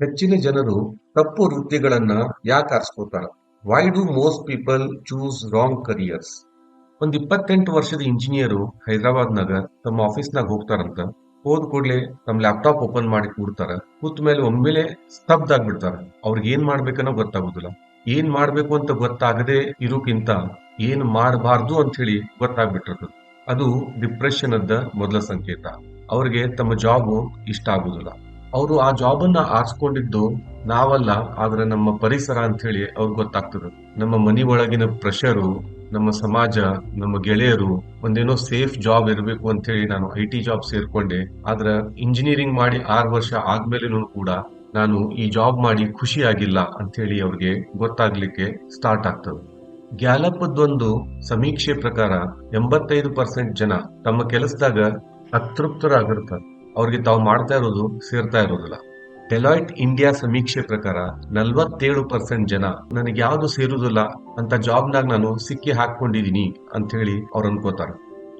ಹೆಚ್ಚಿನ ಜನರು ತಪ್ಪು ವೃತ್ತಿಗಳನ್ನ ಯಾಕೆ ಆರಿಸ್ಕೋತಾರ why do most people choose wrong careers ಒಂದ್ ಇಪ್ಪತ್ತೆಂಟು ವರ್ಷದ ಇಂಜಿನಿಯರು ಹೈದರಾಬಾದ್ನಾಗ ತಮ್ಮ ಆಫೀಸ್ನಾಗ ಹೋಗ್ತಾರಂತ, ಹೋದ್ ಕೂಡ್ಲೆ ತಮ್ಮ ಲ್ಯಾಪ್ಟಾಪ್ ಓಪನ್ ಮಾಡಿ ಕೂಡ್ತಾರ, ಕೂತ ಮೇಲೆ ಒಮ್ಮೆಲೆ ಸ್ತಬ್ಧ ಆಗ್ಬಿಡ್ತಾರ. ಅವ್ರಿಗೆ ಏನ್ ಮಾಡ್ಬೇಕನ್ನೋ ಗೊತ್ತಾಗುದಿಲ್ಲ. ಏನ್ ಮಾಡ್ಬೇಕು ಅಂತ ಗೊತ್ತಾಗದೆ ಇರೋಕ್ಕಿಂತ ಏನ್ ಮಾಡಬಾರ್ದು ಅಂತ ಹೇಳಿ ಗೊತ್ತಾಗ್ಬಿಟ್ಟಿರ್ತದೆ. ಅದು ಡಿಪ್ರೆಷನ್ ಅದ ಮೊದಲ ಸಂಕೇತ. ಅವ್ರಿಗೆ ತಮ್ಮ ಜಾಬ್ ಇಷ್ಟ ಆಗುದಿಲ್ಲ. ಅವರು ಆ ಜಾಬ್ ಅನ್ನ ಆರಿಸ್ಕೊಂಡಿದ್ದು ನಾವಲ್ಲ, ಆದ್ರೆ ನಮ್ಮ ಪರಿಸರ ಅಂತ ಹೇಳಿ ಅವ್ರಿಗೆ ಗೊತ್ತಾಗ್ತದೆ. ನಮ್ಮ ಮನಿ ಒಳಗಿನ ಪ್ರೆಷರು ನಮ್ಮ ಸಮಾಜ, ನಮ್ಮ ಗೆಳೆಯರು ಒಂದೇನೋ ಸೇಫ್ ಜಾಬ್ ಇರಬೇಕು ಅಂತ ಹೇಳಿ ನಾನು ಐ ಟಿ ಜಾಬ್ ಸೇರ್ಕೊಂಡೆ. ಆದ್ರ ಇಂಜಿನಿಯರಿಂಗ್ ಮಾಡಿ ಆರು ವರ್ಷ ಆದ್ಮೇಲೆನೂ ಕೂಡ ನಾನು ಈ ಜಾಬ್ ಮಾಡಿ ಖುಷಿ ಆಗಿಲ್ಲ ಅಂತ ಹೇಳಿ ಅವ್ರಿಗೆ ಗೊತ್ತಾಗ್ಲಿಕ್ಕೆ ಸ್ಟಾರ್ಟ್ ಆಗ್ತದೆ. ಗ್ಯಾಲಪ್ಪದೊಂದು ಸಮೀಕ್ಷೆ ಪ್ರಕಾರ ಎಂಬತ್ತೈದು ಪರ್ಸೆಂಟ್ ಜನ ತಮ್ಮ ಕೆಲಸದಾಗ ಅತೃಪ್ತರಾಗಿರ್ತಾರೆ. ಅವ್ರಿಗೆ ತಾವು ಮಾಡ್ತಾ ಇರೋದು, ಸೇರ್ತಾ ಇರೋದಿಲ್ಲ. ಡೆಲಾಯ್ಟ್ ಇಂಡಿಯಾ ಸಮೀಕ್ಷೆ ಪ್ರಕಾರ ನಲ್ವತ್ತೇಳು ಪರ್ಸೆಂಟ್ ಜನ ನನಗೆ ಯಾವ್ದು ಸೇರುದಿಲ್ಲ ಅಂತ ಜಾಬ್ನಾಗ ನಾನು ಸಿಕ್ಕಿ ಹಾಕೊಂಡಿದೀನಿ ಅಂತ ಹೇಳಿ ಅವ್ರು ಅನ್ಕೋತಾರ.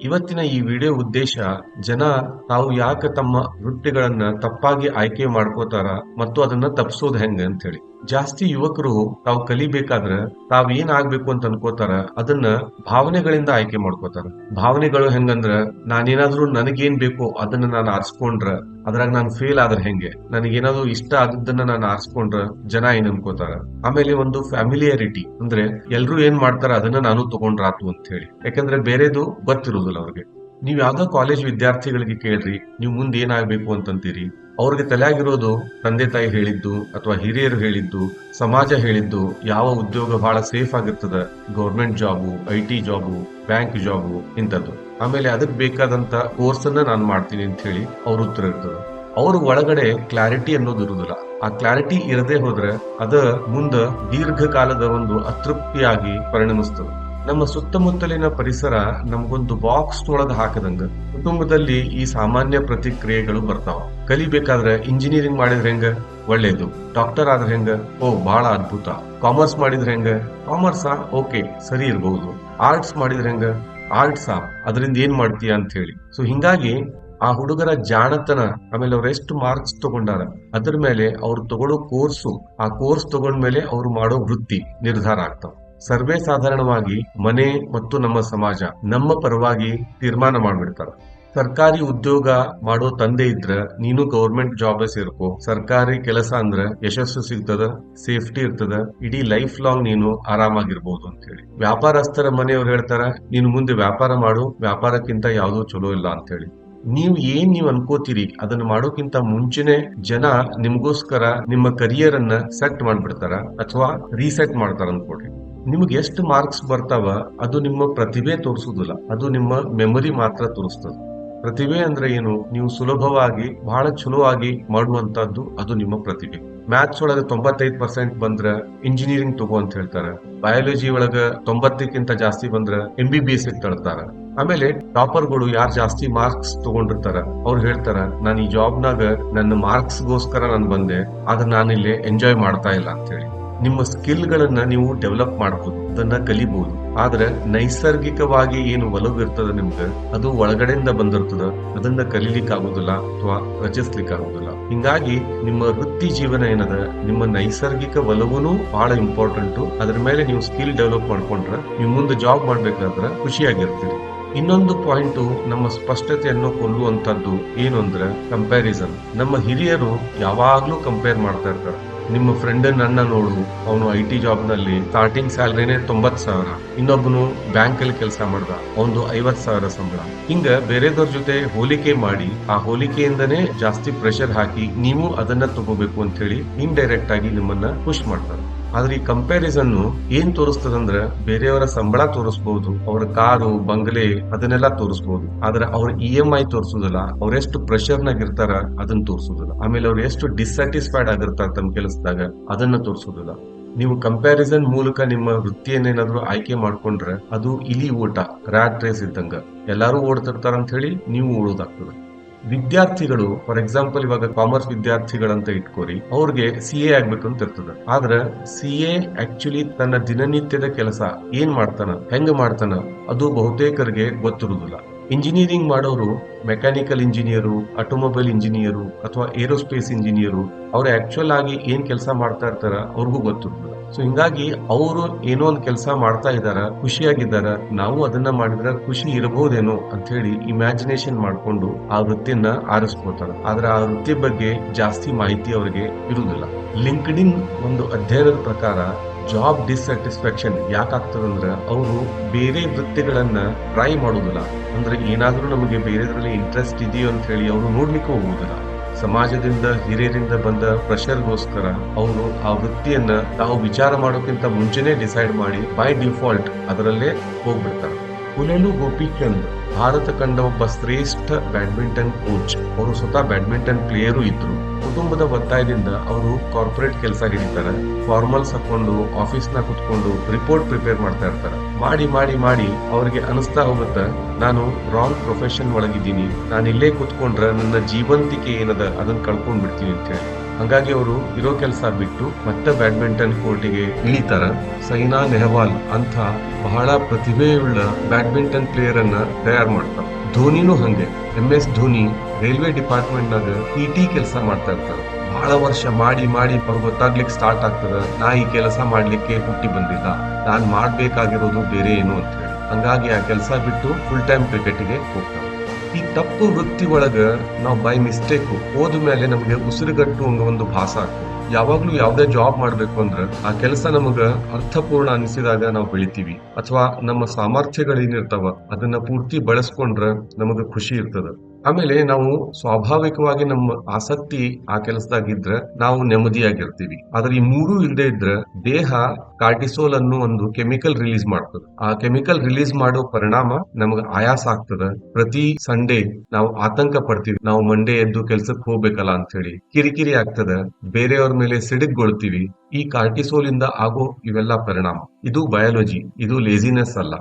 ಇವತ್ತಿನ ಈ ವಿಡಿಯೋ ಉದ್ದೇಶ ಜನ ತಾವು ಯಾಕೆ ತಮ್ಮ ವೃತ್ತಿಗಳನ್ನ ತಪ್ಪಾಗಿ ಆಯ್ಕೆ ಮಾಡ್ಕೋತಾರ ಮತ್ತು ಅದನ್ನ ತಪ್ಪಿಸೋದು ಹೆಂಗ ಅಂತ ಹೇಳಿ ಜಾಸ್ತಿ ಯುವಕರು ತಾವು ಕಲಿಬೇಕಾದ್ರೆ ತಾವ್ ಏನ್ ಆಗ್ಬೇಕು ಅಂತ ಅನ್ಕೋತಾರ, ಅದನ್ನ ಭಾವನೆಗಳಿಂದ ಆಯ್ಕೆ ಮಾಡ್ಕೋತಾರ. ಭಾವನೆಗಳು ಹೆಂಗಂದ್ರ, ನಾನೇನಾದ್ರೂ ನನಗೇನ್ ಬೇಕು ಅದನ್ನ ನಾನು ಆರಿಸ್ಕೊಂಡ್ರ, ಅದ್ರಾಗ ನಾನು ಫೇಲ್ ಆದ್ರೆ ಹೆಂಗೆ? ನನಗೇನಾದ್ರು ಇಷ್ಟ ಆದದ್ದನ್ನ ನಾನು ಆರಿಸ್ಕೊಂಡ್ರ ಜನ ಏನ್ ಅನ್ಕೋತಾರ? ಆಮೇಲೆ ಒಂದು ಫ್ಯಾಮಿಲಿಯಾರಿಟಿ ಅಂದ್ರೆ ಎಲ್ರು ಏನ್ ಮಾಡ್ತಾರ ಅದನ್ನ ನಾನು ತಗೊಂಡ್ರಾತು ಅಂತ ಹೇಳಿ. ಯಾಕಂದ್ರೆ ಬೇರೆದು ಗೊತ್ತಿರೋದಿಲ್ಲ ಅವ್ರಿಗೆ. ನೀವ್ ಯಾವ್ದೋ ಕಾಲೇಜ್ ವಿದ್ಯಾರ್ಥಿಗಳಿಗೆ ಕೇಳ್ರಿ, ನೀವು ಮುಂದೆ ಏನಾಗಬೇಕು ಅಂತಂತೀರಿ. ಅವ್ರಿಗೆ ತಲೆಯಾಗಿರೋದು ತಂದೆ ತಾಯಿ ಹೇಳಿದ್ದು ಅಥವಾ ಹಿರಿಯರು ಹೇಳಿದ್ದು, ಸಮಾಜ ಹೇಳಿದ್ದು, ಯಾವ ಉದ್ಯೋಗ ಬಹಳ ಸೇಫ್ ಆಗಿರ್ತದ government job I T job bank job ಇಂಥದ್ದು. ಆಮೇಲೆ ಅದಕ್ಕೆ ಬೇಕಾದಂತ ಕೋರ್ಸ್ ಅನ್ನ ನಾನು ಮಾಡ್ತೀನಿ ಅಂತ ಹೇಳಿ ಅವ್ರ ಉತ್ತರ ಇರ್ತದ. ಅವ್ರ ಒಳಗಡೆ ಕ್ಲಾರಿಟಿ ಅನ್ನೋದು ಇರುದಿಲ್ಲ. ಆ ಕ್ಲಾರಿಟಿ ಇರದೇ ಹೋದ್ರೆ ಅದ ಮುಂದ ದೀರ್ಘಕಾಲದ ಒಂದು ಅತೃಪ್ತಿಯಾಗಿ ಪರಿಣಮಿಸ್ತದೆ. ನಮ್ಮ ಸುತ್ತಮುತ್ತಲಿನ ಪರಿಸರ ನಮಗೊಂದು ಬಾಕ್ಸ್ ಒಳಗ ಹಾಕದಂಗ ಕುಟುಂಬದಲ್ಲಿ ಈ ಸಾಮಾನ್ಯ ಪ್ರತಿಕ್ರಿಯೆಗಳು ಬರ್ತಾವ. ಕಲಿಬೇಕಾದ್ರೆ ಇಂಜಿನಿಯರಿಂಗ್ ಮಾಡಿದ್ರೆ ಹೆಂಗ? ಒಳ್ಳೇದು. ಡಾಕ್ಟರ್ ಆದ್ರೆ ಹೆಂಗ? ಓ ಬಹಳ ಅದ್ಭುತ. ಕಾಮರ್ಸ್ ಮಾಡಿದ್ರೆ ಹೆಂಗ? ಕಾಮರ್ಸಾ ಓಕೆ, ಸರಿ ಇರಬಹುದು ಆರ್ಟ್ಸ್ ಮಾಡಿದ್ರೆ ಹೆಂಗ? ಆರ್ಟ್ಸಾ ಅದರಿಂದ ಏನ್ ಮಾಡ್ತೀಯ ಅಂತ ಹೇಳಿ ಸೊ ಹಿಂಗಾಗಿ ಆ ಹುಡುಗರ ಜಾಣತನ, ಆಮೇಲೆ ಅವ್ರು ಎಷ್ಟು ಮಾರ್ಕ್ಸ್ ತಗೊಂಡಾರ, ಅದ್ರ ಮೇಲೆ ಅವ್ರು ತಗೊಳ್ಳೋ ಕೋರ್ಸು ಆ ಕೋರ್ಸ್ ತಗೊಂಡ್ಮೇಲೆ ಅವ್ರು ಮಾಡೋ ವೃತ್ತಿ ನಿರ್ಧಾರ ಆಗ್ತಾವ. ಸರ್ವೇ ಸಾಧಾರಣವಾಗಿ ಮನೆ ಮತ್ತು ನಮ್ಮ ಸಮಾಜ, ನಮ್ಮ ಪರವಾಗಿ ತೀರ್ಮಾನ ಮಾಡ್ಬಿಡ್ತಾರ. ಸರ್ಕಾರಿ ಉದ್ಯೋಗ ಮಾಡೋ ತಂದೆ ಇದ್ರ ನೀನು ಗೌರ್ಮೆಂಟ್ ಜಾಬ್ ಸೇರ್ಕೋ. ಸರ್ಕಾರಿ ಕೆಲಸ ಅಂದ್ರ ಯಶಸ್ಸು ಸಿಗ್ತದ, ಸೇಫ್ಟಿ ಇರ್ತದ, ಇಡೀ ಲೈಫ್ ಲಾಂಗ್ ನೀನು ಆರಾಮಾಗಿರ್ಬೋದು ಅಂತ ಹೇಳಿ ವ್ಯಾಪಾರಸ್ಥರ ಮನೆಯವ್ರು ಹೇಳ್ತಾರ, ನೀನು ಮುಂದೆ ವ್ಯಾಪಾರ ಮಾಡು, ವ್ಯಾಪಾರಕ್ಕಿಂತ ಯಾವ್ದೂ ಚಲೋ ಇಲ್ಲ ಅಂತ ಹೇಳಿ ನೀವು ಏನ್ ನೀವು ಅನ್ಕೋತೀರಿ, ಅದನ್ನ ಮಾಡೋಕ್ಕಿಂತ ಮುಂಚೆನೆ ಜನ ನಿಮ್ಗೋಸ್ಕರ ನಿಮ್ಮ ಕರಿಯರ್ ಅನ್ನ ಸೆಟ್ ಮಾಡ್ಬಿಡ್ತಾರ ಅಥವಾ ರೀಸೆಟ್ ಮಾಡ್ತಾರ ಅನ್ಕೊಡ್ರಿ ನಿಮ್ಗೆ ಎಷ್ಟು ಮಾರ್ಕ್ಸ್ ಬರ್ತಾವ, ಅದು ನಿಮ್ಮ ಪ್ರತಿಭೆ ತೋರಿಸುದಿಲ್ಲ. ಅದು ನಿಮ್ಮ ಮೆಮೊರಿ ಮಾತ್ರ ತೋರಿಸ್ತದೆ. ಪ್ರತಿಭೆ ಅಂದ್ರೆ ಏನು? ನೀವು ಸುಲಭವಾಗಿ, ಬಹಳ ಚಲೋ ಆಗಿ ಮಾಡುವಂತದ್ದು ಅದು ನಿಮ್ಮ ಪ್ರತಿಭೆ. ಮ್ಯಾಥ್ಸ್ ಒಳಗ ತೊಂಬತ್ತೈದು ಪರ್ಸೆಂಟ್ ಬಂದ್ರೆ ಇಂಜಿನಿಯರಿಂಗ್ ತಗೋ ಅಂತ ಹೇಳ್ತಾರೆ. ಬಯಾಲಜಿ ಒಳಗ ತೊಂಬತ್ತಕ್ಕಿಂತ ಜಾಸ್ತಿ ಬಂದ್ರೆ ಎಂ ಬಿ ಬಿ ಎಸ್ ತಳ್ತಾರ ಆಮೇಲೆ ಟಾಪರ್ಗಳು ಯಾರು ಜಾಸ್ತಿ ಮಾರ್ಕ್ಸ್ ತಗೊಂಡಿರ್ತಾರ, ಅವ್ರು ಹೇಳ್ತಾರ, ನಾನು ಈ ಜಾಬ್ನಾಗ ನನ್ನ ಮಾರ್ಕ್ಸ್ಗೋಸ್ಕರ ನಾನು ಬಂದೆ, ಆದ್ರೆ ನಾನು ಇಲ್ಲಿ ಎಂಜಾಯ್ ಮಾಡ್ತಾ ಇಲ್ಲ ಅಂತ ಹೇಳಿ. ನಿಮ್ಮ ಸ್ಕಿಲ್ ಗಳನ್ನ ನೀವು ಡೆವಲಪ್ ಮಾಡಬಹುದು ಅದನ್ನ ಕಲಿಬಹುದು ಆದ್ರೆ ನೈಸರ್ಗಿಕವಾಗಿ ಏನು ಒಲವು ಇರ್ತದ ನಿಮ್ಗೆ, ಅದು ಒಳಗಡೆಯಿಂದ ಬಂದಿರ್ತದ. ಅದನ್ನ ಕಲೀಲಿಕ್ಕೆ ಆಗುದಿಲ್ಲ ಅಥವಾ ರಚಿಸ್ಲಿಕ್ಕೆ ಆಗುದಿಲ್ಲ ಹಿಂಗಾಗಿ ನಿಮ್ಮ ವೃತ್ತಿ ಜೀವನ ಏನದ, ನಿಮ್ಮ ನೈಸರ್ಗಿಕ ಒಲವುನು ಬಹಳ ಇಂಪಾರ್ಟೆಂಟ್ ಅದ್ರ ಮೇಲೆ ನೀವು ಸ್ಕಿಲ್ ಡೆವಲಪ್ ಮಾಡ್ಕೊಂಡ್ರೆ, ನೀವು ಮುಂದೆ ಜಾಬ್ ಮಾಡ್ಬೇಕಾದ್ರೆ ಖುಷಿಯಾಗಿರ್ತೀರಿ. ಇನ್ನೊಂದು ಪಾಯಿಂಟ್ ನಮ್ಮ ಸ್ಪಷ್ಟತೆಯನ್ನು ಕೊಲ್ಲುವಂತದ್ದು ಏನು ಅಂದ್ರೆ ಕಂಪ್ಯಾರಿಸನ್ ನಮ್ಮ ಹಿರಿಯರು ಯಾವಾಗ್ಲೂ ಕಂಪೇರ್ ಮಾಡ್ತಾ ಇರ್ತಾರೆ. ನಿಮ್ಮ ಫ್ರೆಂಡ್ ನನ್ನ ನೋಡು, ಅವನು ಐ ಟಿ ಜಾಬ್ನಲ್ಲಿ ಸ್ಟಾರ್ಟಿಂಗ್ ಸ್ಯಾಲರಿನೇ ತೊಂಬತ್ ಸಾವಿರ. ಇನ್ನೊಬ್ಬನು ಬ್ಯಾಂಕ್ ಅಲ್ಲಿ ಕೆಲಸ ಮಾಡ್ದ ಅವನು ಐವತ್ ಸಾವಿರ ಸಂಬಳ. ಹಿಂಗ ಬೇರೆದವ್ರ ಜೊತೆ ಹೋಲಿಕೆ ಮಾಡಿ, ಆ ಹೋಲಿಕೆಯಿಂದನೇ ಜಾಸ್ತಿ ಪ್ರೆಷರ್ ಹಾಕಿ ನೀವು ಅದನ್ನ ತಗೋಬೇಕು ಅಂತ ಹೇಳಿ ಇಂಡೈರೆಕ್ಟ್ ಆಗಿ ನಿಮ್ಮನ್ನ ಪುಷ್ ಮಾಡ್ತಾರೆ. ಆದ್ರೆ ಈ ಕಂಪ್ಯಾರಿಸನ್ ಏನ್ ತೋರಿಸ್ತದಂದ್ರ ಬೇರೆಯವರ ಸಂಬಳ ತೋರಿಸಬಹುದು ಅವರ ಕಾರು, ಬಂಗಲೆ ಅದನ್ನೆಲ್ಲ ತೋರಿಸಬಹುದು ಆದ್ರೆ ಅವ್ರ ಇ ಎಂ ಐ ತೋರಿಸುದಿಲ್ಲ ಅವ್ರೆಷ್ಟು ಪ್ರೆಷರ್ ನಾಗ ಇರ್ತಾರ ಅದನ್ನ ತೋರಿಸೋದಿಲ್ಲ. ಆಮೇಲೆ ಅವ್ರು ಎಷ್ಟು ಡಿಸ್ಸ್ಯಾಟಿಸ್ಫೈಡ್ ಆಗಿರ್ತಾರ ತಮ್ಮ ಕೆಲಸದಾಗ ಅದನ್ನ ತೋರಿಸೋದಿಲ್ಲ. ನೀವು ಕಂಪ್ಯಾರಿಸನ್ ಮೂಲಕ ನಿಮ್ಮ ವೃತ್ತಿಯನ್ನೇನಾದ್ರೂ ಆಯ್ಕೆ ಮಾಡ್ಕೊಂಡ್ರೆ ಅದು ಇಲಿ ಓಟ ರ್ಯಾಟ್ ರೇಸ್ ಇದ್ದಂಗ. ಎಲ್ಲಾರು ಓಡ್ತಿರ್ತಾರ ಅಂತ ಹೇಳಿ ನೀವು ಓಡೋದಾಗ್ತದೆ. ವಿದ್ಯಾರ್ಥಿಗಳು ಫಾರ್ ಎಕ್ಸಾಂಪಲ್ ಇವಾಗ ಕಾಮರ್ಸ್ ವಿದ್ಯಾರ್ಥಿಗಳಂತ ಇಟ್ಕೋರಿ, ಅವ್ರಿಗೆ ಸಿ ಎ ಆಗ್ಬೇಕು ಅಂತ ಇರ್ತದ. ಆದ್ರೆ ಸಿ ಎ ಆಕ್ಚುಲಿ ತನ್ನ ದಿನನಿತ್ಯದ ಕೆಲಸ ಏನ್ ಮಾಡ್ತಾನ, ಹೆಂಗ್ ಮಾಡ್ತಾನ, ಅದು ಬಹುತೇಕರಿಗೆ ಗೊತ್ತಿರುದಿಲ್ಲ. ಇಂಜಿನಿಯರಿಂಗ್ ಮಾಡೋರು, ಮೆಕ್ಯಾನಿಕಲ್ ಇಂಜಿನಿಯರು, ಆಟೋಮೊಬೈಲ್ ಇಂಜಿನಿಯರು ಅಥವಾ ಏರೋಸ್ಪೇಸ್ ಇಂಜಿನಿಯರು, ಅವ್ರು ಆಕ್ಚುಯಲ್ ಆಗಿ ಏನ್ ಕೆಲಸ ಮಾಡ್ತಾ ಇರ್ತಾರ ಅವ್ರಿಗೂ ಗೊತ್ತಿರ್ತದೆ ಸೊ ಹಿಂಗಾಗಿ ಅವರು ಏನೋ ಒಂದು ಕೆಲಸ ಮಾಡ್ತಾ ಇದಾರ, ಖುಷಿಯಾಗಿದ್ದಾರ, ನಾವು ಅದನ್ನ ಮಾಡಿದ್ರೆ ಖುಷಿ ಇರಬಹುದೇನೋ ಅಂತ ಹೇಳಿ ಇಮ್ಯಾಜಿನೇಷನ್ ಮಾಡ್ಕೊಂಡು ಆ ವೃತ್ತಿಯನ್ನ ಆರಿಸ್ಕೋತಾರ ಆದ್ರೆ ಆ ವೃತ್ತಿ ಬಗ್ಗೆ ಜಾಸ್ತಿ ಮಾಹಿತಿ ಅವರಿಗೆ ಇರುವುದಿಲ್ಲ ಲಿಂಕ್ಡ್ ಒಂದು ಅಧ್ಯಯನದ ಪ್ರಕಾರ ಜಾಬ್ ಡಿಸ್ಸ್ಯಾಟಿಸ್ಫ್ಯಾಕ್ಷನ್ ಯಾಕಾಗ್ತದಂದ್ರ ಅವರು ಬೇರೆ ವೃತ್ತಿಗಳನ್ನ ಟ್ರೈ ಮಾಡೋದಿಲ್ಲ. ಅಂದ್ರೆ ಏನಾದರೂ ನಮಗೆ ಬೇರೆದ್ರಲ್ಲಿ ಇಂಟ್ರೆಸ್ಟ್ ಇದೆಯೋ ಅಂತ ಹೇಳಿ ಅವರು ನೋಡ್ಲಿಕ್ಕೆ ಹೋಗುವುದಿಲ್ಲ ಸಮಾಜದಿಂದ, ಹಿರಿಯರಿಂದ ಬಂದ ಪ್ರೆಷರ್ಗೋಸ್ಕರ ಅವರು ಆ ವೃತ್ತಿಯನ್ನ ತಾವು ವಿಚಾರ ಮಾಡೋಕ್ಕಿಂತ ಮುಂಚೆನೆ ಡಿಸೈಡ್ ಮಾಡಿ ಬೈ ಡಿಫಾಲ್ಟ್ ಅದರಲ್ಲೇ ಹೋಗ್ಬಿಡ್ತಾರೆ. ಪುಲೆಲು ಗೋಪಿಚಂದ್ ಭಾರತ ಕಂಡ ಒಬ್ಬ ಶ್ರೇಷ್ಠ ಬ್ಯಾಡ್ಮಿಂಟನ್ ಕೋಚ್. ಅವರು ಸ್ವತಃ ಬ್ಯಾಡ್ಮಿಂಟನ್ ಪ್ಲೇಯರು ಇದ್ರು. ಕುಟುಂಬದ ಒತ್ತಾಯದಿಂದ ಅವರು ಕಾರ್ಪೊರೇಟ್ ಕೆಲಸ ಹಿಡಿತಾರೆ ಫಾರ್ಮಲ್ಸ್ ಹಾಕೊಂಡು ಆಫೀಸ್ನ ಕುತ್ಕೊಂಡು ರಿಪೋರ್ಟ್ ಪ್ರಿಪೇರ್ ಮಾಡ್ತಾ ಇರ್ತಾರೆ. ಮಾಡಿ ಮಾಡಿ ಮಾಡಿ ಅವ್ರಿಗೆ ಅನಿಸ್ತಾ ಹೋಗುತ್ತ, ನಾನು ರಾಂಗ್ ಪ್ರೊಫೆಷನ್ ಒಳಗಿದ್ದೀನಿ. ನಾನು ಇಲ್ಲೇ ಕುತ್ಕೊಂಡ್ರೆ ನನ್ನ ಜೀವಂತಿಕೆ ಏನದ? ಅದನ್ನ ಕಳ್ಕೊಂಡ್ ಬಿಡ್ತೀನಿ ಅಂತ ಹೇಳಿ. ಹಂಗಾಗಿ ಅವರು ಇರೋ ಕೆಲಸ ಬಿಟ್ಟು ಮತ್ತೆ ಬ್ಯಾಡ್ಮಿಂಟನ್ ಕೋರ್ಟಿಗೆ ಇಳಿತಾರ. ಸೈನಾ ನೆಹವಾಲ್ ಅಂತ ಬಹಳ ಪ್ರತಿಭೆಯುಳ್ಳ ಬ್ಯಾಡ್ಮಿಂಟನ್ ಪ್ಲೇಯರ್ ಅನ್ನ ತಯಾರು ಮಾಡ್ತಾರೆ ಧೋನಿನೂ ಹಂಗೆ. M S Dhoni railway department ನಾಗ ಟಿ ಟಿ ಕೆಲಸ ಮಾಡ್ತಾ ಇರ್ತಾರೆ ಬಹಳ ವರ್ಷ ಮಾಡಿ ಮಾಡಿ ಅವ್ರು ಗೊತ್ತಾಗ್ಲಿಕ್ಕೆ ಸ್ಟಾರ್ಟ್ ಆಗ್ತದ. ನಾ ಈ ಕೆಲಸ ಮಾಡ್ಲಿಕ್ಕೆ ಹುಟ್ಟಿ ಬಂದಿಲ್ಲ ನಾನ್ ಮಾಡ್ಬೇಕಾಗಿರೋದು ಬೇರೆ ಏನು ಅಂತ ಹೇಳಿ. ಹಂಗಾಗಿ ಆ ಕೆಲಸ ಬಿಟ್ಟು ಫುಲ್ ಟೈಮ್ ಕ್ರಿಕೆಟ್ಗೆ ಹೋಗ್ತಾರೆ ಈ ತಪ್ಪು ವೃತ್ತಿ ಒಳಗ ನಾವು ಬೈ ಮಿಸ್ಟೇಕ್ ಹೋದ ಮೇಲೆ ನಮಗೆ ಉಸಿರುಗಟ್ಟು ಒಂದು ಭಾಸ ಆಗ್ತದೆ. ಯಾವಾಗ್ಲೂ ಯಾವ್ದೇ ಜಾಬ್ ಮಾಡ್ಬೇಕು ಅಂದ್ರ ಆ ಕೆಲಸ ನಮಗ ಅರ್ಥಪೂರ್ಣ ಅನಿಸಿದಾಗ ನಾವು ಬೆಳಿತೀವಿ. ಅಥವಾ ನಮ್ಮ ಸಾಮರ್ಥ್ಯಗಳೇನಿರ್ತಾವ, ಅದನ್ನ ಪೂರ್ತಿ ಬಳಸ್ಕೊಂಡ್ರ ನಮಗ ಖುಷಿ ಇರ್ತದ. ಆಮೇಲೆ ನಾವು ಸ್ವಾಭಾವಿಕವಾಗಿ ನಮ್ಮ ಆಸಕ್ತಿ ಆ ಕೆಲಸದಾಗಿದ್ರೆ ನಾವು ನೆಮ್ಮದಿಯಾಗಿರ್ತೀವಿ. ಆದ್ರೆ ಈ ಮೂರು ಇಲ್ಲದೆ ಇದ್ರೆ ದೇಹ ಕಾರ್ಟಿಸೋಲ್ ಅನ್ನು ಒಂದು ಕೆಮಿಕಲ್ ರಿಲೀಸ್ ಮಾಡ್ತದೆ. ಆ ಕೆಮಿಕಲ್ ರಿಲೀಸ್ ಮಾಡೋ ಪರಿಣಾಮ ನಮಗೆ ಆಯಾಸ ಆಗ್ತದ. ಪ್ರತಿ ಸಂಡೇ ನಾವು ಆತಂಕ ಪಡ್ತೀವಿ. ನಾವು ಮಂಡೇ ಎದ್ದು ಕೆಲ್ಸಕ್ಕೆ ಹೋಗ್ಬೇಕಲ್ಲ ಅಂತ ಹೇಳಿ ಕಿರಿಕಿರಿ ಆಗ್ತದ. ಬೇರೆಯವ್ರ ಮೇಲೆ ಸಿಡಿದ್ಗೊಳ್ತೀವಿ. ಈ ಕಾರ್ಟಿಸೋಲ್ ಇಂದ ಆಗೋ ಇವೆಲ್ಲ ಪರಿಣಾಮ. ಇದು ಬಯಾಲಜಿ. ಇದು ಲೇಸಿನೆಸ್ ಅಲ್ಲ.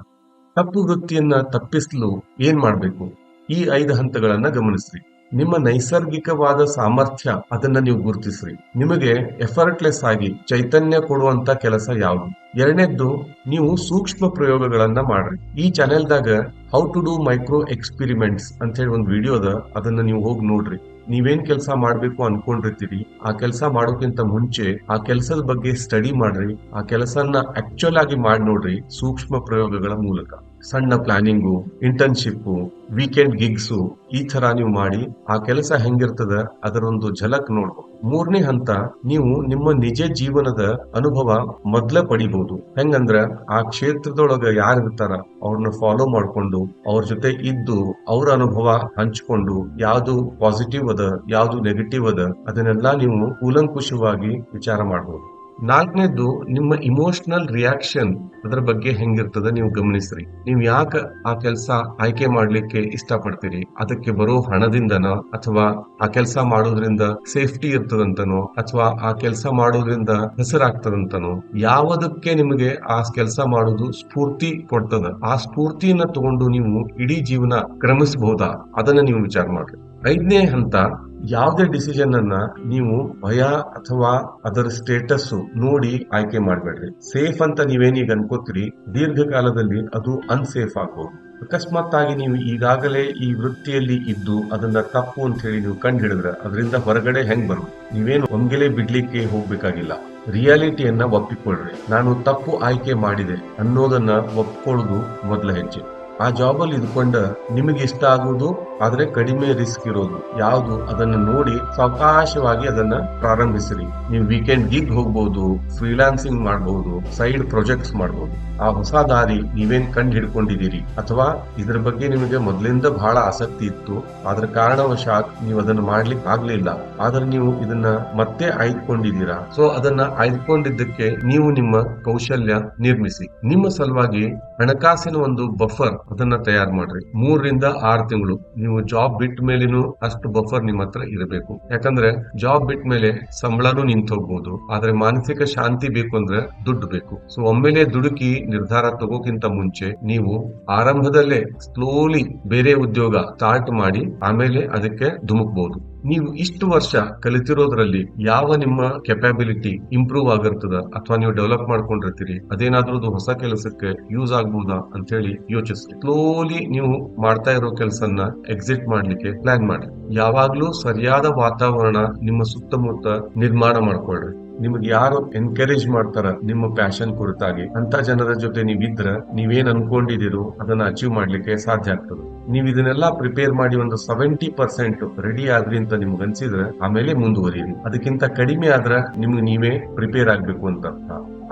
ತಪ್ಪು ವೃತ್ತಿಯನ್ನ ತಪ್ಪಿಸಲು ಏನ್ ಮಾಡ್ಬೇಕು? ಈ ಐದು ಹಂತಗಳನ್ನ ಗಮನಿಸ್ರಿ. ನಿಮ್ಮ ನೈಸರ್ಗಿಕವಾದ ಸಾಮರ್ಥ್ಯ ಅದನ್ನ ನೀವು ಗುರುತಿಸ್ರಿ. ನಿಮಗೆ ಎಫರ್ಟ್ಲೆಸ್ ಆಗಿ ಚೈತನ್ಯ ಕೊಡುವಂತ ಕೆಲಸ ಯಾವುದು? ಎರಡನೇದ್ದು, ನೀವು ಸೂಕ್ಷ್ಮ ಪ್ರಯೋಗಗಳನ್ನ ಮಾಡ್ರಿ. ಈ ಚಾನೆಲ್ದಾಗ how to do micro experiments ಅಂತ ಹೇಳಿ ಒಂದು ವಿಡಿಯೋ ಅದ, ಅದನ್ನ ನೀವು ಹೋಗಿ ನೋಡ್ರಿ. ನೀವೇನ್ ಕೆಲಸ ಮಾಡ್ಬೇಕು ಅನ್ಕೊಂಡಿರ್ತೀರಿ, ಆ ಕೆಲಸ ಮಾಡೋಕ್ಕಿಂತ ಮುಂಚೆ ಆ ಕೆಲಸದ ಬಗ್ಗೆ ಸ್ಟಡಿ ಮಾಡ್ರಿ. ಆ ಕೆಲಸನ ಆಕ್ಚುಯಲ್ ಆಗಿ ಮಾಡಿ ನೋಡ್ರಿ ಸೂಕ್ಷ್ಮ ಪ್ರಯೋಗಗಳ ಮೂಲಕ. ಸಣ್ಣ ಪ್ಲಾನಿಂಗು ಇಂಟರ್ನ್ಶಿಪ್ ವೀಕೆಂಡ್ ಗಿಗ್ಸು, ಈ ತರ ನೀವು ಮಾಡಿ, ಆ ಕೆಲಸ ಹೆಂಗಿರ್ತದ, ಅದರೊಂದು ಝಲಕ್ ನೋಡ್ಬೋದು. ಮೂರನೇ ಹಂತ, ನೀವು ನಿಮ್ಮ ನಿಜ ಜೀವನದ ಅನುಭವ ಮೊದ್ಲ ಪಡಿಬಹುದು ಹೆಂಗಂದ್ರ, ಆ ಕ್ಷೇತ್ರದೊಳಗ ಯಾರು ಇರ್ತಾರ ಅವ್ರನ್ನ ಫಾಲೋ ಮಾಡ್ಕೊಂಡು, ಅವ್ರ ಜೊತೆ ಇದ್ದು, ಅವ್ರ ಅನುಭವ ಹಂಚ್ಕೊಂಡು, ಯಾವ್ದು ಪಾಸಿಟಿವ್ ಅದ, ಯಾವ್ದು ನೆಗೆಟಿವ್ ಅದ, ಅದನ್ನೆಲ್ಲ ನೀವು ಕೂಲಂಕುಷವಾಗಿ ವಿಚಾರ ಮಾಡಬಹುದು ನಾಲ್ಕನೇದು ನಿಮ್ಮ ಇಮೋಷನಲ್ ರಿಯಾಕ್ಷನ್ ಅದರ ಬಗ್ಗೆ ಹೆಂಗಿರ್ತದ ನೀವು ಗಮನಿಸ್ರಿ. ನೀವು ಯಾಕೆ ಆ ಕೆಲಸ ಆಯ್ಕೆ ಮಾಡ್ಲಿಕ್ಕೆ ಇಷ್ಟಪಡ್ತೀರಿ? ಅದಕ್ಕೆ ಬರೋ ಹಣದಿಂದನೋ ಅಥವಾ ಆ ಕೆಲಸ ಮಾಡೋದ್ರಿಂದ ಸೇಫ್ಟಿ ಇರ್ತದಂತನೋ ಅಥವಾ ಆ ಕೆಲಸ ಮಾಡೋದ್ರಿಂದ ಹೆಸರಾಗ್ತದಂತನೋ ಯಾವುದಕ್ಕೆ ನಿಮಗೆ ಆ ಕೆಲಸ ಮಾಡೋದು ಸ್ಫೂರ್ತಿ ಕೊಡ್ತದ? ಆ ಸ್ಫೂರ್ತಿಯನ್ನ ತಗೊಂಡು ನೀವು ಇಡೀ ಜೀವನ ಕ್ರಮಿಸಬಹುದಾ ಅದನ್ನ ನೀವು ವಿಚಾರ ಮಾಡ್ರಿ. ಐದನೇ ಹಂತ ಯಾವುದೇ ಡಿಸಿಷನ್ ಅನ್ನ ನೀವು ಭಯ ಅಥವಾ ಅದರ ಸ್ಟೇಟಸ್ ನೋಡಿ ಆಯ್ಕೆ ಮಾಡಬೇಡ್ರಿ. ಸೇಫ್ ಅಂತ ನೀವೇನೀಗ ಅನ್ಕೋತೀರಿ, ದೀರ್ಘಕಾಲದಲ್ಲಿ ಅದು ಅನ್ಸೇಫ್ ಆಗ್ಬೋದು. ಅಕಸ್ಮಾತ್ ಆಗಿ ನೀವು ಈಗಾಗಲೇ ಈ ವೃತ್ತಿಯಲ್ಲಿ ಇದ್ದು ಅದನ್ನ ತಪ್ಪು ಅಂತ ಹೇಳಿ ನೀವು ಕಂಡು ಹಿಡಿದ್ರೆ ಅದರಿಂದ ಹೊರಗಡೆ ಹೆಂಗ್ ಬರು ನೀವೇನು ಒಮ್ಗೆಲೆ ಬಿಡ್ಲಿಕ್ಕೆ ಹೋಗ್ಬೇಕಾಗಿಲ್ಲ. ರಿಯಾಲಿಟಿಯನ್ನ ಒಪ್ಪಿಕೊಳ್ಳ್ರಿ ನಾನು ತಪ್ಪು ಆಯ್ಕೆ ಮಾಡಿದೆ ಅನ್ನೋದನ್ನ ಒಪ್ಕೊಳ್ಳೋದು ಮೊದಲ ಹೆಜ್ಜೆ. ಆ ಜಾಬಲ್ಲಿ ಇದ್ಕೊಂಡು ನಿಮಗೆ ಇಷ್ಟ ಆಗುವುದು, ಆದರೆ ಕಡಿಮೆ ರಿಸ್ಕ್ ಇರೋದು. ಯಾವುದು? ಅದನ್ನ ನೋಡಿ ಸಾವಕಾಶವಾಗಿ ಅದನ್ನ ಪ್ರಾರಂಭಿಸಿರಿ. ನೀವು ವೀಕೆಂಡ್ ಗಿಗ್ ಹೋಗ್ಬಹುದು ಫ್ರೀಲಾನ್ಸಿಂಗ್ ಮಾಡಬಹುದು ಸೈಡ್ ಪ್ರಾಜೆಕ್ಟ್ಸ್ ಮಾಡಬಹುದು ಆ ಹೊಸ ದಾರಿ ನೀವೇನ್ ಕಂಡು ಹಿಡ್ಕೊಂಡಿದ್ದೀರಿ? ಅಥವಾ ಇದ್ರ ಬಗ್ಗೆ ನಿಮಗೆ ಮೊದಲಿಂದ ಬಹಳ ಆಸಕ್ತಿ ಇತ್ತು ಅದ್ರ ಕಾರಣವಶಾತ್ ನೀವು ಅದನ್ನ ಮಾಡ್ಲಿಕ್ಕೆ ಆಗ್ಲಿಲ್ಲ ಆದ್ರೆ ನೀವು ಇದನ್ನ ಮತ್ತೆ ಆಯ್ದುಕೊಂಡಿದ್ದೀರಾ. ಸೊ ಅದನ್ನ ಆಯ್ದುಕೊಂಡಿದ್ದಕ್ಕೆ ನೀವು ನಿಮ್ಮ ಕೌಶಲ್ಯ ನಿರ್ಮಿಸಿ. ನಿಮ್ಮ ಸಲುವಾಗಿ ಹಣಕಾಸಿನ ಒಂದು ಬಫರ್ ಅದನ್ನ ತಯಾರು ಮಾಡ್ರಿ. ಮೂರರಿಂದ ಆರು ತಿಂಗಳು. ನೀವು ಜಾಬ್ ಬಿಟ್ಟ ಮೇಲೇನು ಅಷ್ಟು ಬಫರ್ ನಿಮ್ಮ ಹತ್ರ ಇರಬೇಕು. ಯಾಕಂದ್ರೆ ಜಾಬ್ ಬಿಟ್ಟ ಮೇಲೆ ಸಂಬಳನೂ ನಿಂತು ಹೋಗ್ಬೋದು ಆದ್ರೆ ಮಾನಸಿಕ ಶಾಂತಿ ಬೇಕು ಅಂದ್ರೆ ದುಡ್ಡು ಬೇಕು. ಸೊ ಒಮ್ಮೆಲೆ ದುಡುಕಿ ನಿರ್ಧಾರ ತಗೋಕ್ಕಿಂತ ಮುಂಚೆ ನೀವು ಆರಂಭದಲ್ಲೇ ಸ್ಲೋಲಿ ಬೇರೆ ಉದ್ಯೋಗ ಸ್ಟಾರ್ಟ್ ಮಾಡಿ ಆಮೇಲೆ ಅದಕ್ಕೆ ಧುಮುಕ್ಬಹುದು ನೀವು ಇಷ್ಟು ವರ್ಷ ಕಲಿತಿರೋದ್ರಲ್ಲಿ ಯಾವ ನಿಮ್ಮ ಕೆಪಾಬಿಲಿಟಿ ಇಂಪ್ರೂವ್ ಆಗಿರ್ತದ ಅಥವಾ ನೀವು ಡೆವಲಪ್ ಮಾಡ್ಕೊಂಡಿರ್ತೀರಿ? ಅದೇನಾದ್ರೂ ಹೊಸ ಕೆಲಸಕ್ಕೆ ಯೂಸ್ ಆಗ್ಬಹುದಾ ಅಂತ ಹೇಳಿ ಯೋಚಿಸ್ರಿ. ಸ್ಲೋಲಿ ನೀವು ಮಾಡ್ತಾ ಇರೋ ಕೆಲಸನ್ನ ಎಕ್ಸಿಟ್ ಮಾಡ್ಲಿಕ್ಕೆ ಪ್ಲಾನ್ ಮಾಡಿ ಯಾವಾಗ್ಲೂ ಸರಿಯಾದ ವಾತಾವರಣ ನಿಮ್ಮ ಸುತ್ತಮುತ್ತ ನಿರ್ಮಾಣ ಮಾಡ್ಕೊಳ್ರಿ. ನಿಮ್ಗೆ ಯಾರು ಎನ್ಕರೇಜ್ ಮಾಡ್ತಾರ, ನಿಮ್ಮ ಪ್ಯಾಷನ್ ಕುರಿತಾಗಿ. ಅಂತ ಜನರ ಜೊತೆ ನೀವಿದ್ರ ನೀವೇನ್ ಅನ್ಕೊಂಡಿದಿರೋ ಅದನ್ನ ಅಚೀವ್ ಮಾಡ್ಲಿಕ್ಕೆ ಸಾಧ್ಯ ಆಗ್ತದೆ. ನೀವು ಇದನ್ನೆಲ್ಲ ಪ್ರಿಪೇರ್ ಮಾಡಿ ಒಂದು ಸೆವೆಂಟಿ ಪರ್ಸೆಂಟ್ ರೆಡಿ ಆದ್ರಿ ಅಂತ ನಿಮ್ಗೆ ಅನ್ಸಿದ್ರೆ ಆಮೇಲೆ ಮುಂದುವರಿಯಿರಿ ಅದಕ್ಕಿಂತ ಕಡಿಮೆ ಆದ್ರೆ ನಿಮ್ಗೆ ನೀವೇ ಪ್ರಿಪೇರ್ ಆಗ್ಬೇಕು ಅಂತ.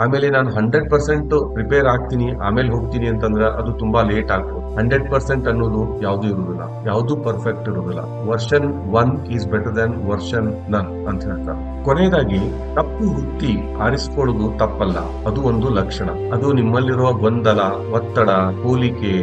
ಆಮೇಲೆ ನಾನು ಹಂಡ್ರೆಡ್ ಪರ್ಸೆಂಟ್ ಪ್ರಿಪೇರ್ ಆಗ್ತೀನಿ, ಆಮೇಲೆ ಹೋಗ್ತೀನಿ ಅಂತಂದ್ರೆ ಅದು ತುಂಬಾ ಲೇಟ್ ಆಗ್ಬೋದು. ಹಂಡ್ರೆಡ್ ಪರ್ಸೆಂಟ್ ಅನ್ನೋದು ಯಾವ್ದು ಇರುವುದಿಲ್ಲ, ಯಾವ್ದು ಪರ್ಫೆಕ್ಟ್ ಇರುವುದಿಲ್ಲ. Version one is better than version none ಅಂತ ಹೇಳ್ತಾರೆ. ಕೊನೆಯದಾಗಿ, ತಪ್ಪು ವೃತ್ತಿ ಆರಿಸಿಕೊಳ್ಳುವುದು ತಪ್ಪಲ್ಲ, ಅದು ಒಂದು ಲಕ್ಷಣ. ಅದು ನಿಮ್ಮಲ್ಲಿರುವ ಗೊಂದಲ, ಒತ್ತಡ, ಹೋಲಿಕೆ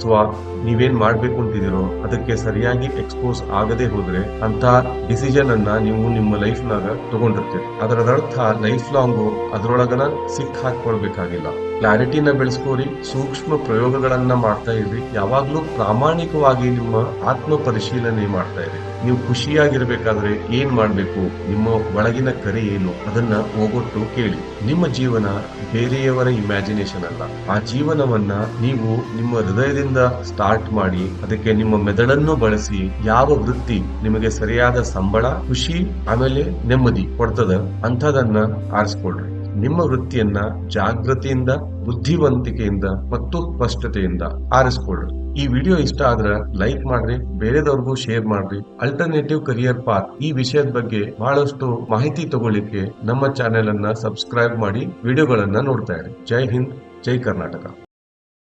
ಅಥವಾ ನೀವೇನ್ ಮಾಡ್ಬೇಕು ಅಂತಿದ್ದೀರೋ ಅದಕ್ಕೆ ಸರಿಯಾಗಿ ಎಕ್ಸ್ಪೋಸ್ ಆಗದೆ ಹೋದ್ರೆ ಅಂತ ಡಿಸಿಷನ್ ಅನ್ನ ನೀವು ನಿಮ್ಮ ಲೈಫ್ ನಾಗ ತಗೊಂಡಿರ್ತೀರಿ. ಅದರದರ್ಥ ಲೈಫ್ ಲಾಂಗು ಅದರೊಳಗನ ಸಿಕ್ ಹಾಕೊಳ್ಬೇಕಾಗಿಲ್ಲ ಕ್ಲಾರಿಟಿನ ಬೆಳೆಸ್ಕೋರಿ, ಸೂಕ್ಷ್ಮ ಪ್ರಯೋಗಗಳನ್ನ ಮಾಡ್ತಾ ಇರ್ರಿ. ಯಾವಾಗ್ಲೂ ಪ್ರಾಮಾಣಿಕವಾಗಿ ನಿಮ್ಮ ಆತ್ಮ ಪರಿಶೀಲನೆ ಮಾಡ್ತಾ ಇರಿ ನೀವು ಖುಷಿಯಾಗಿರ್ಬೇಕಾದ್ರೆ ಏನ್ ಮಾಡ್ಬೇಕು? ನಿಮ್ಮ ಒಳಗಿನ ಕರೆ ಏನು? ಅದನ್ನ ಹೋಗೊಟ್ಟು ಕೇಳಿ. ನಿಮ್ಮ ಜೀವನ ಬೇರೆಯವರ ಇಮ್ಯಾಜಿನೇಷನ್ ಅಲ್ಲ. ಆ ಜೀವನವನ್ನ ನೀವು ನಿಮ್ಮ ಹೃದಯದಿಂದ ಸ್ಟಾರ್ಟ್ ಮಾಡಿ, ಅದಕ್ಕೆ ನಿಮ್ಮ ಮೆದುಳನ್ನು ಬಳಸಿ, ಯಾವ ವೃತ್ತಿ ನಿಮಗೆ ಸರಿಯಾದ ಸಂಬಳ, ಖುಷಿ, ಆಮೇಲೆ ನೆಮ್ಮದಿ ಕೊಡ್ತದ? ಅಂಥದನ್ನ ಆರಿಸ್ಕೊಳ್ರಿ. ನಿಮ್ಮ ವೃತ್ತಿಯನ್ನ ಜಾಗೃತಿಯಿಂದ ಬುದ್ಧಿವಂತಿಕೆಯಿಂದ ಮತ್ತು ಸ್ಪಷ್ಟತೆಯಿಂದ ಆರಿಸಿಕೊಳ್ಳಿ. ಈ ವಿಡಿಯೋ ಇಷ್ಟ ಆದ್ರೆ ಲೈಕ್ ಮಾಡ್ರಿ, ಬೇರೆದವ್ರಿಗೂ ಶೇರ್ ಮಾಡ್ರಿ. ಅಲ್ಟರ್ನೇಟಿವ್ ಕರಿಯರ್ ಪಾತ್ ಈ ವಿಷಯದ ಬಗ್ಗೆ ಬಹಳಷ್ಟು ಮಾಹಿತಿ ತಗೊಳ್ಳಿಕ್ಕೆ ನಮ್ಮ ಚಾನೆಲ್ ಅನ್ನ ಸಬ್ಸ್ಕ್ರೈಬ್ ಮಾಡಿ, ವಿಡಿಯೋಗಳನ್ನ ನೋಡ್ತಾ ಇರಿ. ಜೈ ಹಿಂದ್, ಜೈ ಕರ್ನಾಟಕ.